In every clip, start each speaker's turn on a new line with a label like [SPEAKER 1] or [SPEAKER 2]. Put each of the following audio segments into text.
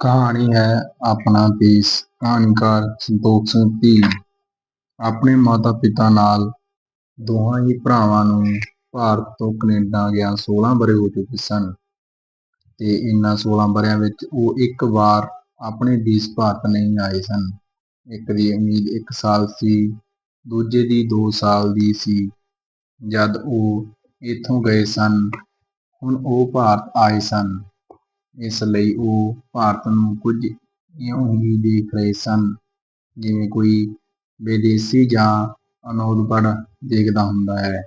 [SPEAKER 1] ਕਹਾਣੀ ਹੈ ਆਪਣਾ ਦੇਸ਼ ਕਹਾਣੀਕਾਰ ਸੰਤੋਖ ਸਿੰਘ ਧੀ ਆਪਣੇ ਮਾਤਾ-ਪਿਤਾ ਨਾਲ ਦੋਹਾਂ ਹੀ ਭਰਾਵਾਂ ਨੂੰ ਭਾਰਤ ਤੋਂ ਕੈਨੇਡਾ ਗਿਆ 16 ਵਰ੍ਹੇ ਹੋ ਚੁੱਕੇ ਸਨ ਤੇ ਇਨ੍ਹਾਂ 16 ਵਰ੍ਹਿਆਂ ਵਿੱਚ ਉਹ ਇੱਕ ਵਾਰ ਆਪਣੇ ਦੇਸ਼ ਭਾਰਤ ਨਹੀਂ ਆਏ ਸਨ। ਇੱਕ ਦੀ ਉਮੀਦ ਇੱਕ ਸਾਲ ਸੀ, ਦੂਜੇ ਦੀ ਦੋ ਸਾਲ ਦੀ ਸੀ ਜਦ ਉਹ ਇੱਥੋਂ ਗਏ ਸਨ। ਹੁਣ ਉਹ ਭਾਰਤ ਆਏ ਸਨ ਇਸ ਲਈ ਉਹ ਭਾਰਤ ਨੂੰ ਕੁਝ ਇਉਂ ਹੀ ਦੇਖ ਰਹੇ ਸਨ, ਜਿਵੇਂ ਕੋਈ ਵਿਦੇਸ਼ੀ ਜਾਂ ਅਨੌਦਪੜ ਦੇਖਦਾ ਹੁੰਦਾ ਹੈ।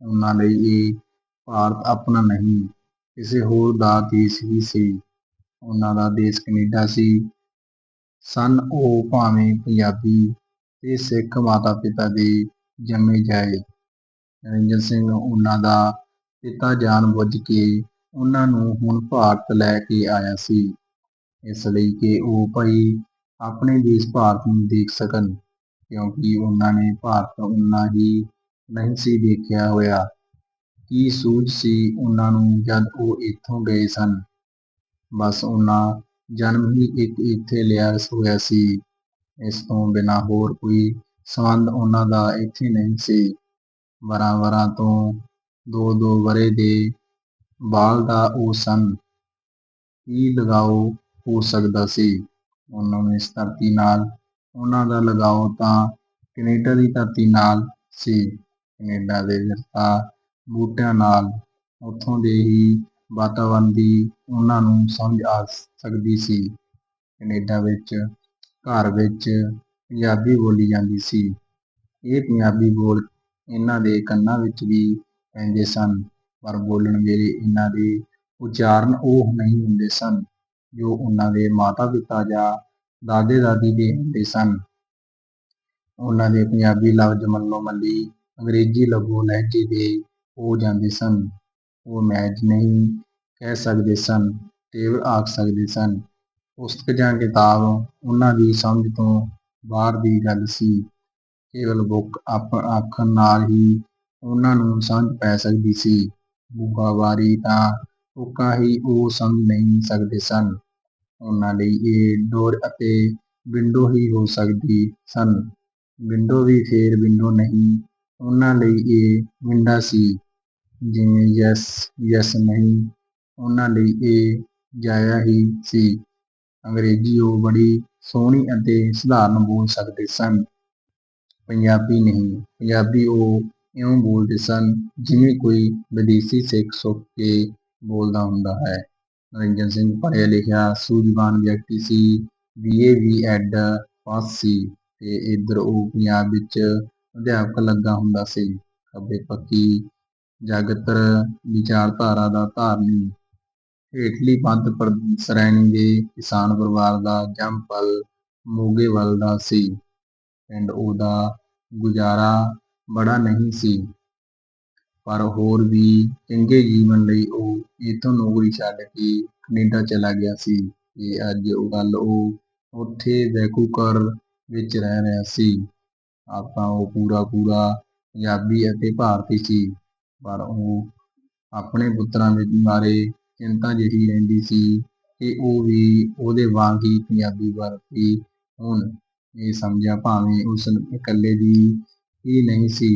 [SPEAKER 1] ਉਹਨਾਂ ਲਈ ਇਹ ਭਾਰਤ ਆਪਣਾ ਨਹੀਂ, ਕਿਸੇ ਹੋਰ ਦਾ ਦੇਸ਼ ਹੀ ਸੀ। ਉਹਨਾਂ ਦਾ ਦੇਸ਼ ਕੈਨੇਡਾ ਸੀ। ਸਨ ਉਹ ਭਾਵੇਂ ਪੰਜਾਬੀ ਤੇ ਸਿੱਖ ਮਾਤਾ-ਪਿਤਾ ਦੇ ਜੰਮੇ ਜਾਏ। ਨਿਰੰਜਨ ਸਿੰਘ ਉਹਨਾਂ ਦਾ ਪਿਤਾ ਜਾਣ ਬੁੱਝ ਕੇ ਉਹਨਾਂ ਨੂੰ ਹੁਣ ਭਾਰਤ ਲੈ ਕੇ ਆਇਆ ਸੀ ਇਸ ਲਈ ਕਿ ਉਹ ਭਈ ਆਪਣੇ ਦੇਸ਼ ਭਾਰਤ ਨੂੰ ਦੇਖ ਸਕਣ, ਕਿਉਂਕਿ ਉਹਨਾਂ ਨੇ ਭਾਰਤ ਓਨਾ ਹੀ ਨਹੀਂ ਸੀ ਦੇਖਿਆ ਹੋਇਆ। ਕੀ ਸੂਝ ਸੀ ਉਹਨਾਂ ਨੂੰ ਜਦ ਉਹ ਇੱਥੋਂ ਗਏ ਸਨ। ਬਸ ਉਹਨਾਂ ਜਨਮ ਹੀ ਇੱਕ ਇੱਥੇ ਲਿਆ ਹੋਇਆ ਸੀ। ਇਸ ਤੋਂ ਬਿਨਾਂ ਹੋਰ ਕੋਈ ਸੰਬੰਧ ਉਹਨਾਂ ਦਾ ਇੱਥੇ ਨਹੀਂ ਸੀ। ਵਰਾਂ ਵਰਾਂ ਤੋਂ ਦੋ-ਦੋ ਵਰ੍ਹੇ ਦੇ ਉਹ ਸਨ। ਕੀ ਲਗਾਓ ਹੋ ਸਕਦਾ ਸੀ ਉਹਨਾਂ ਨੂੰ ਇਸ ਧਰਤੀ ਨਾਲ। ਉਹਨਾਂ ਦਾ ਲਗਾਓ ਤਾਂ ਕੈਨੇਡਾ ਦੀ ਧਰਤੀ ਨਾਲ ਸੀ ਕੈਨੇਡਾ ਦੇ ਰੁੱਖਾਂ ਬੂਟਿਆਂ ਨਾਲ। ਉੱਥੋਂ ਦੇ ਹੀ ਵਾਤਾਵਰਨ ਦੀ ਉਹਨਾਂ ਨੂੰ ਸਮਝ ਆ ਸਕਦੀ ਸੀ। ਕੈਨੇਡਾ ਵਿੱਚ, ਘਰ ਵਿੱਚ ਪੰਜਾਬੀ ਬੋਲੀ ਜਾਂਦੀ ਸੀ। ਇਹ ਪੰਜਾਬੀ ਬੋਲ ਇਹਨਾਂ ਦੇ ਕੰਨਾਂ ਵਿੱਚ ਵੀ ਪੈਂਦੇ ਸਨ ਪਰ ਬੋਲਣ ਵੇਲੇ ਇਹਨਾਂ ਦੇ ਉਚਾਰਨ ਉਹ ਨਹੀਂ ਹੁੰਦੇ ਸਨ, ਜੋ ਉਹਨਾਂ ਦੇ ਮਾਤਾ-ਪਿਤਾ ਜਾਂ ਦਾਦੇ-ਦਾਦੀ ਦੇ ਹੁੰਦੇ ਸਨ। ਉਹਨਾਂ ਦੇ ਪੰਜਾਬੀ ਲਫ਼ਜ਼ ਮੱਲੋ-ਮੱਲੀ ਅੰਗਰੇਜ਼ੀ ਲਘੂ ਲਹਿਜੇ ਦੇ ਹੋ ਜਾਂਦੇ ਸਨ। ਉਹ ਮੇਜ਼ ਨਹੀਂ ਕਹਿ ਸਕਦੇ ਸਨ ਟੇਬਲ ਆਖ ਸਕਦੇ ਸਨ। ਪੁਸਤਕ ਜਾਂ ਕਿਤਾਬ ਉਹਨਾਂ ਦੀ ਸਮਝ ਤੋਂ ਬਾਹਰ ਦੀ ਗੱਲ ਸੀ। ਕੇਵਲ ਬੁੱਕ ਆਪ, ਆਖਣ ਨਾਲ ਹੀ ਉਹਨਾਂ ਨੂੰ ਸਮਝ ਪੈ ਸਕਦੀ ਸੀ। ਬੂਹਾ-ਬਾਰੀ ਤਾਂ ਤੁਕਾਂ ਹੀ ਉਹ ਸਮਝ ਨਹੀਂ ਸਕਦੇ ਸਨ। ਉਨ੍ਹਾਂ ਲਈ ਇਹ ਡੋਰ ਅਤੇ ਵਿੰਡੋ ਹੀ ਹੋ ਸਕਦੇ ਸਨ। ਵਿੰਡੋ ਵੀ ਫੇਰ ਵਿੰਡੋ ਨਹੀਂ ਉਨ੍ਹਾਂ ਲਈ ਇਹ ਵਿੰਡਾ ਸੀ। ਜਿਵੇਂ ਯੈਸ ਯੈਸ ਨਹੀਂ ਉਨ੍ਹਾਂ ਲਈ ਇਹ ਜਾਇਆ ਹੀ ਸੀ। ਅੰਗਰੇਜ਼ੀ ਉਹ ਬੜੀ ਸੋਹਣੀ ਅਤੇ ਸਧਾਰਨ ਬੋਲ ਸਕਦੇ ਸਨ। ਪੰਜਾਬੀ ਨਹੀਂ, ਪੰਜਾਬੀ ਉਹ ਇਉਂ ਬੋਲਦੇ ਸਨ, ਜਿਵੇਂ ਕੋਈ ਵਿਦੇਸ਼ੀ ਸਿੱਖ ਸੁੱਖ ਕੇ ਬੋਲਦਾ ਹੁੰਦਾ ਹੈ। ਨਿਰੰਜਨ ਸਿੰਘ ਪੜ੍ਹਿਆ ਲਿਖਿਆ ਸੂਝਵਾਨ ਵਿਅਕਤੀ ਸੀ। B. A. B. Ed. Pass ਸੀ ਤੇ ਏਧਰ ਉਹ ਪੰਜਾਬ ਵਿੱਚ ਅਧਿਆਪਕ ਲੱਗਾ ਹੁੰਦਾ ਸੀ। ਖੱਬੇ ਪੱਕੀ ਜਾਗਤਰ ਵਿਚਾਰਧਾਰਾ ਦਾ ਧਾਰਨੀ। ਹੇਠਲੀ ਪੰਥ ਸ਼੍ਰੇਣੀ ਦੇ ਕਿਸਾਨ ਪਰਿਵਾਰ ਦਾ ਜੰਮ-ਪਲ ਮੋਗੇ ਵੱਲ ਦਾ ਸੀ। ਪਿੰਡ ਉਹਦਾ ਗੁਜ਼ਾਰਾ ਬੜਾ ਨਹੀਂ ਸੀ। ਪਰ ਹੋਰ ਵੀ ਚੰਗੇ ਜੀਵਨ ਲਈ ਉਹ ਇੱਥੋਂ ਨੌਕਰੀ ਛੱਡ ਕੇ ਕੈਨੇਡਾ ਚਲਾ ਗਿਆ ਸੀ। ਤੇ ਅੱਜ ਕੱਲ੍ਹ ਉਹ ਉੱਥੇ ਵੈਕੂਵਰ ਵਿੱਚ ਰਹਿ ਰਿਹਾ ਸੀ। ਆਪ ਉਹ ਪੂਰਾ-ਪੂਰਾ ਪੰਜਾਬੀ ਅਤੇ ਭਾਰਤੀ ਸੀ। ਪਰ ਉਹ ਆਪਣੇ ਪੁੱਤਰਾਂ ਵਿੱਚ ਬਾਰੇ ਚਿੰਤਾ ਜਿਹੀ ਰਹਿੰਦੀ ਸੀ ਕਿ ਉਹ ਵੀ ਉਹਦੇ ਵਾਂਗ ਹੀ ਪੰਜਾਬੀ ਵਰਤੀ ਹੁਣ। ਇਹ ਸਮਝਿਆ ਭਾਵੇਂ ਉਸ ਇਕੱਲੇ ਦੀ ਹੀ ਨਹੀਂ ਸੀ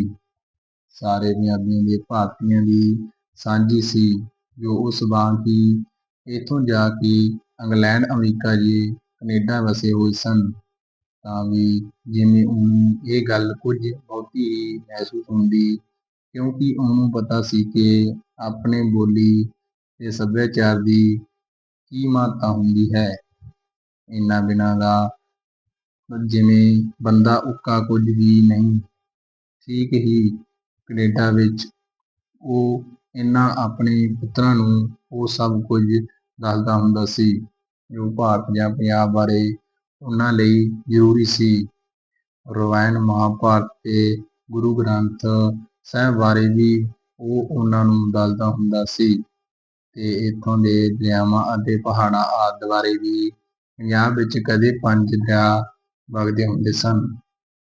[SPEAKER 1] ਸਾਰੇ ਪੰਜਾਬੀਆਂ ਦੇ ਭਾਰਤੀਆਂ ਦੀ ਸਾਂਝੀ ਸੀ, ਜੋ ਉਸ ਵਾਂਗ ਹੀ ਇੱਥੋਂ ਜਾ ਕੇ ਇੰਗਲੈਂਡ, ਅਮਰੀਕਾ ਜੇ ਕੈਨੇਡਾ ਵਸੇ ਹੋਏ ਸਨ ਤਾਂ ਵੀ ਜਿਵੇਂ ਉਹਨੂੰ ਇਹ ਗੱਲ ਕੁਝ ਬਹੁਤੀ ਹੀ ਮਹਿਸੂਸ ਹੁੰਦੀ, ਕਿਉਂਕਿ ਉਹਨੂੰ ਪਤਾ ਸੀ ਕਿ ਆਪਣੇ ਬੋਲੀ ਤੇ ਸੱਭਿਆਚਾਰ ਦੀ ਕੀ ਮਹੱਤਤਾ ਹੁੰਦੀ ਹੈ। ਇਹਨਾਂ ਬਿਨਾਂ ਦਾ ਜਿਵੇਂ ਬੰਦਾ ਉੱਕਾ ਕੁਝ ਵੀ ਨਹੀਂ। ਠੀਕ ਹੀ ਕੈਨੇਡਾ ਵਿੱਚ ਉਹ ਇਹਨਾਂ ਆਪਣੇ ਪੁੱਤਰਾਂ ਨੂੰ ਉਹ ਸਭ ਕੁਝ ਦੱਸਦਾ ਹੁੰਦਾ ਸੀ ਜੋ ਭਾਰਤ ਜਾਂ ਪੰਜਾਬ ਬਾਰੇ ਉਹਨਾਂ ਲਈ ਜ਼ਰੂਰੀ ਸੀ। ਰਵਾਇਣ ਮਹਾਭਾਰਤ ਤੇ ਗੁਰੂ ਗ੍ਰੰਥ ਸਾਹਿਬ ਬਾਰੇ ਵੀ ਉਹ ਉਨ੍ਹਾਂ ਨੂੰ ਦੱਸਦਾ ਹੁੰਦਾ ਸੀ ਤੇ ਇੱਥੋਂ ਦੇ ਦਰਿਆਵਾਂ ਅਤੇ ਪਹਾੜਾਂ ਆਦਿ ਬਾਰੇ ਵੀ। ਪੰਜਾਬ ਵਿੱਚ ਕਦੇ ਪੰਜ ਦਰਿਆ ਵਗਦੇ ਹੁੰਦੇ ਸਨ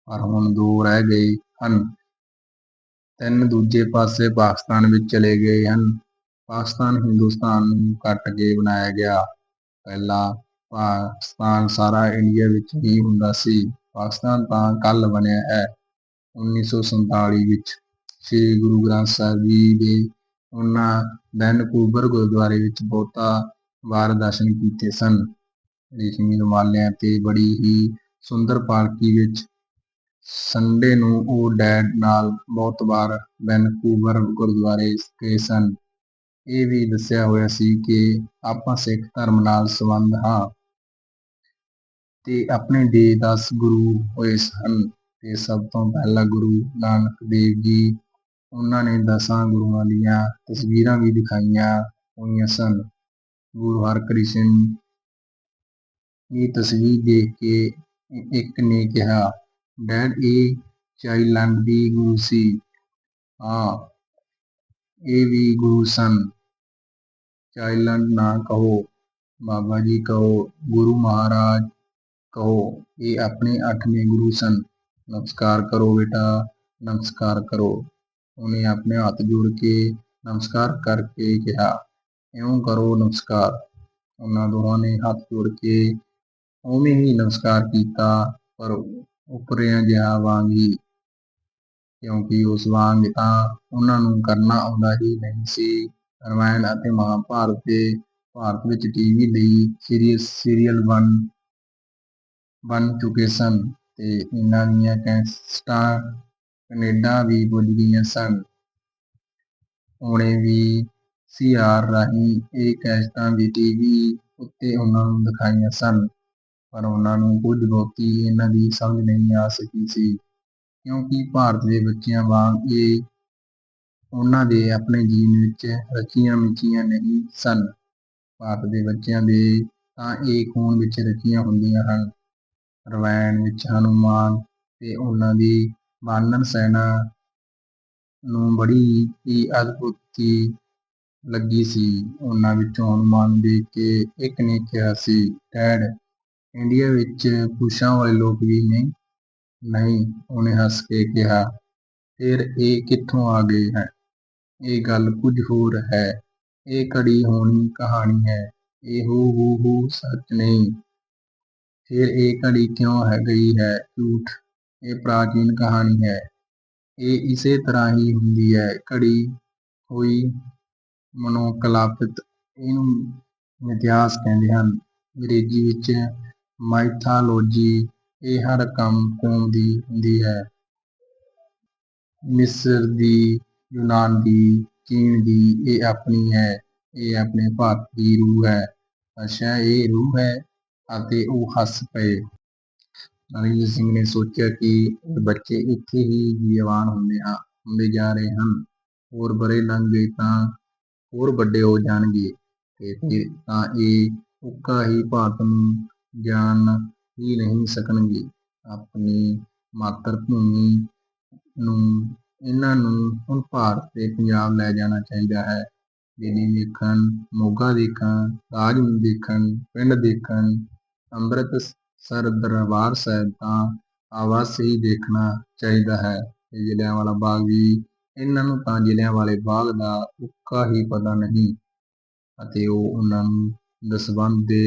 [SPEAKER 1] ਪਰ ਹੁਣ ਦੋ ਰਹਿ ਗਏ ਹਨ। ਤਿੰਨ ਦੂਜੇ ਪਾਸੇ ਪਾਕਿਸਤਾਨ ਵਿੱਚ ਚਲੇ ਗਏ ਹਨ। ਪਾਕਿਸਤਾਨ ਹਿੰਦੁਸਤਾਨ ਨੂੰ ਕੱਟ ਕੇ ਬਣਾਇਆ ਗਿਆ। ਪਹਿਲਾਂ ਪਾਕਿਸਤਾਨ ਸਾਰਾ ਇੰਡੀਆ ਵਿੱਚ ਹੀ ਹੁੰਦਾ ਸੀ। ਪਾਕਿਸਤਾਨ ਤਾਂ ਕੱਲ੍ਹ ਬਣਿਆ ਹੈ। ਉੱਨੀ ਸੌ ਸੰਤਾਲੀ ਵਿੱਚ ਸ੍ਰੀ ਗੁਰੂ ਗ੍ਰੰਥ ਸਾਹਿਬ ਜੀ ਦੇ ਉਹਨਾਂ ਵੈਨਕੂਵਰ ਗੁਰਦੁਆਰੇ ਵਿੱਚ ਬਹੁਤਾ ਵਾਰ ਦਰਸ਼ਨ ਕੀਤੇ ਸਨ। ਰੇਸ਼ਮੀ ਰੁਮਾਲਿਆਂ ਤੇ ਬੜੀ ਹੀ ਸੁੰਦਰ ਪਾਲਕੀ ਵਿੱਚ। ਸੰਡੇ ਨੂੰ ਉਹ ਡੈਡ ਨਾਲ ਬਹੁਤ ਵਾਰ ਵੈਨਕੂਵਰ ਗੁਰਦੁਆਰੇ ਗਏ ਸਨ। ਇਹ ਵੀ ਦੱਸਿਆ ਹੋਇਆ ਸੀ ਕਿ ਆਪਾਂ ਸਿੱਖ ਧਰਮ ਨਾਲ ਸੰਬੰਧ ਹਾਂ ਤੇ ਆਪਣੇ ਦੇ ਦਸ ਗੁਰੂ ਹੋਏ ਸਨ ਤੇ ਸਭ ਤੋਂ ਪਹਿਲਾ ਗੁਰੂ ਨਾਨਕ ਦੇਵ ਜੀ। ਉਹਨਾਂ ਨੇ ਦਸਾਂ ਗੁਰੂਆਂ ਦੀਆਂ ਤਸਵੀਰਾਂ ਵੀ ਦਿਖਾਈਆਂ ਹੋਈਆਂ ਸਨ। ਗੁਰੂ ਹਰਕ੍ਰਿਸ਼ਨ ਇਹ ਤਸਵੀਰ ਦੇਖ ਕੇ ਇੱਕ ਨੇ ਕਿਹਾ, "ਡੈਡ ਇਹ ਚਾਈਲਡ ਵੀ ਗੁਰੂ ਸੀ?" "ਹਾਂ, ਇਹ ਵੀ ਗੁਰੂ ਸਨ।" "ਚਾਈਲਡ ਨਾ ਕਹੋ, ਬਾਬਾ ਜੀ ਕਹੋ, ਗੁਰੂ ਮਹਾਰਾਜ ਕਹੋ, ਇਹ ਆਪਣੇ ਅੱਠਵੇਂ ਗੁਰੂ ਸਨ।" "ਨਮਸਕਾਰ ਕਰੋ ਬੇਟਾ, ਨਮਸਕਾਰ ਕਰੋ।" ਉਹਨੇ ਆਪਣੇ ਹੱਥ ਜੋੜ ਕੇ ਨਮਸਕਾਰ ਕਰਕੇ ਕਿਹਾ, "ਇਉਂ ਕਰੋ ਨਮਸਕਾਰ।" ਉਹਨਾਂ ਦੋਹਾਂ ਨੇ ਹੱਥ ਜੋੜ ਕੇ ਉਵੇਂ ਹੀ ਨਮਸਕਾਰ ਕੀਤਾ ਪਰ ਓਪਰਿਆਂ ਜਿਹਾਂ ਵਾਂਗ ਹੀ। ਕਿਉਂਕਿ ਉਸ ਵਾਂਗ ਤਾਂ ਉਹਨਾਂ ਨੂੰ ਕਰਨਾ ਆਉਂਦਾ ਹੀ ਨਹੀਂ ਸੀ। ਰਾਮਾਇਣ ਅਤੇ ਮਹਾਭਾਰਤ ਦੇ ਭਾਰਤ ਵਿੱਚ ਟੀਵੀ ਲਈ ਸੀਰੀਅਸ ਸੀਰੀਅਲ ਬਣ ਬਣ ਚੁੱਕੇ ਸਨ ਤੇ ਇਹਨਾਂ ਦੀਆਂ ਕੈਸਟਾਂ ਕੈਨੇਡਾ ਵੀ ਪੁੱਜ ਗਈਆਂ ਸਨ। ਉਹਨੇ ਵੀ ਸੀ ਆਰ ਰਾਹੀਂ ਇਹ ਕੈਸਟਾਂ ਵੀ ਟੀਵੀ ਉੱਤੇ ਉਹਨਾਂ ਨੂੰ ਦਿਖਾਈਆਂ ਸਨ। ਪਰ ਉਹਨਾਂ ਨੂੰ ਕੁਝ ਬਹੁਤੀ ਇਹਨਾਂ ਦੀ ਸਮਝ ਨਹੀਂ ਆ ਸਕੀ ਸੀ। ਕਿਉਂਕਿ ਭਾਰਤ ਦੇ ਬੱਚਿਆਂ ਵਾਂਗ ਇਹ ਉਹਨਾਂ ਦੇ ਆਪਣੇ ਜੀਨ ਵਿੱਚ ਰਚੀਆਂ ਮਿਚੀਆਂ ਨਹੀਂ ਸਨ। ਭਾਰਤ ਦੇ ਬੱਚਿਆਂ ਦੇ ਤਾਂ ਇਹ ਖੂਨ ਵਿੱਚ ਰਚੀਆਂ ਹੁੰਦੀਆਂ ਹਨ। ਰਵਾਇਣ ਵਿੱਚ ਹਨੂੰਮਾਨ ਤੇ ਉਹਨਾਂ ਦੀ ਵਾਨਰ ਸੈਨਾ ਨੂੰ ਬੜੀ ਹੀ ਅਦਭੁਤ ਲੱਗੀ ਸੀ। ਉਹਨਾਂ ਵਿੱਚੋਂ ਹਨੂੰਮਾਨ ਨੂੰ ਦੇਖ ਕੇ ਇੱਕ ਨੇ ਕਿਹਾ ਸੀ, "ਡੈਡ, ਇੰਡੀਆ ਵਿੱਚ ਪੂਛਾਂ ਵਾਲੇ ਲੋਕ ਵੀ ਨੇ?" "ਨਹੀਂ," ਉਹਨੇ ਹੱਸ ਕੇ ਕਿਹਾ, "ਫਿਰ ਇਹ ਕਿੱਥੋਂ ਆ ਗਏ?" "ਇਹ ਗੱਲ ਕੁਝ ਹੋਰ ਹੈ। ਇਹ ਘੜੀ ਹੋਈ ਕਹਾਣੀ ਹੈ। ਇਹ ਹੂ ਬਹੂ ਸੱਚ ਨਹੀਂ।" "ਫਿਰ ਇਹ ਘੜੀ ਕਿਉਂ ਹੈ ਗਈ ਹੈ ਝੂਠ?" "ਇਹ ਪ੍ਰਾਚੀਨ ਕਹਾਣੀ ਹੈ। ਇਹ ਇਸੇ ਤਰ੍ਹਾਂ ਹੀ ਹੁੰਦੀ ਹੈ। ਘੜੀ ਹੋਈ ਮਨੋਕਲਪਿਤ। ਇਹਨੂੰ ਇਤਿਹਾਸ ਕਹਿੰਦੇ ਹਨ। ਅੰਗਰੇਜ਼ੀ ਵਿੱਚ ਮਾਈਥਾਲੋਜੀ। ਇਹ ਹਰ ਕੰਮ ਕੌਮ ਦੀ ਹੁੰਦੀ ਹੈ। ਮਿਸਰ ਦੀ, ਯੂਨਾਨ ਦੀ, ਚੀਨ ਦੀ। ਇਹ ਆਪਣੀ ਹੈ। ਇਹ ਆਪਣੇ ਭਾਰਤ ਦੀ ਰੂਹ ਹੈ।" "ਅੱਛਾ ਇਹ ਰੂਹ ਹੈ?" ਅਤੇ ਉਹ ਹੱਸ ਪਏ। ਰਣਜੀਤ ਸਿੰਘ ਨੇ ਸੋਚਿਆ ਕਿ ਬੱਚੇ ਇੱਥੇ ਹੀ ਜੀਵਾਨ ਹੁੰਦੇ ਜਾ ਰਹੇ ਹਨ। ਹੋਰ ਬਰੇ ਲੰਘ ਗਏ ਤਾਂ ਹੋਰ ਵੱਡੇ ਹੋ ਜਾਣਗੇ ਤੇ ਫਿਰ ਤਾਂ ਇਹ ਉੱਕਾ ਹੀ ਭਾਰਤ ਨੂੰ ਜਾਣ ਹੀ ਨਹੀਂ ਸਕਣਗੇ। ਆਪਣੀ ਮਾਤਰ ਭੂਮੀ ਨੂੰ ਇਹਨਾਂ ਨੂੰ ਹੁਣ ਭਾਰਤ ਤੇ ਪੰਜਾਬ ਲੈ ਜਾਣਾ ਚਾਹੀਦਾ ਹੈ। ਦਿੱਲੀ ਦੇਖਣ, ਮੋਗਾ ਦੇਖਣ, ਤਾਜ ਦੇਖਣ, ਪਿੰਡ ਦੇਖਣ, ਅੰਮ੍ਰਿਤਸਰ ਦਰਬਾਰ ਸਾਹਿਬ ਤਾਂ ਆਵਾਸ ਹੀ ਦੇਖਣਾ ਚਾਹੀਦਾ ਹੈ ਤੇ ਜਲ੍ਹਿਆਂਵਾਲਾ ਬਾਗ ਵੀ। ਇਹਨਾਂ ਨੂੰ ਤਾਂ ਜ਼ਿਲ੍ਹਿਆਂ ਵਾਲੇ ਬਾਗ ਦਾ ਉੱਕਾ ਹੀ ਪਤਾ ਨਹੀਂ ਅਤੇ ਉਹ ਉਨ੍ਹਾਂ ਨੂੰ ਦਸਵੰਧ ਦੇ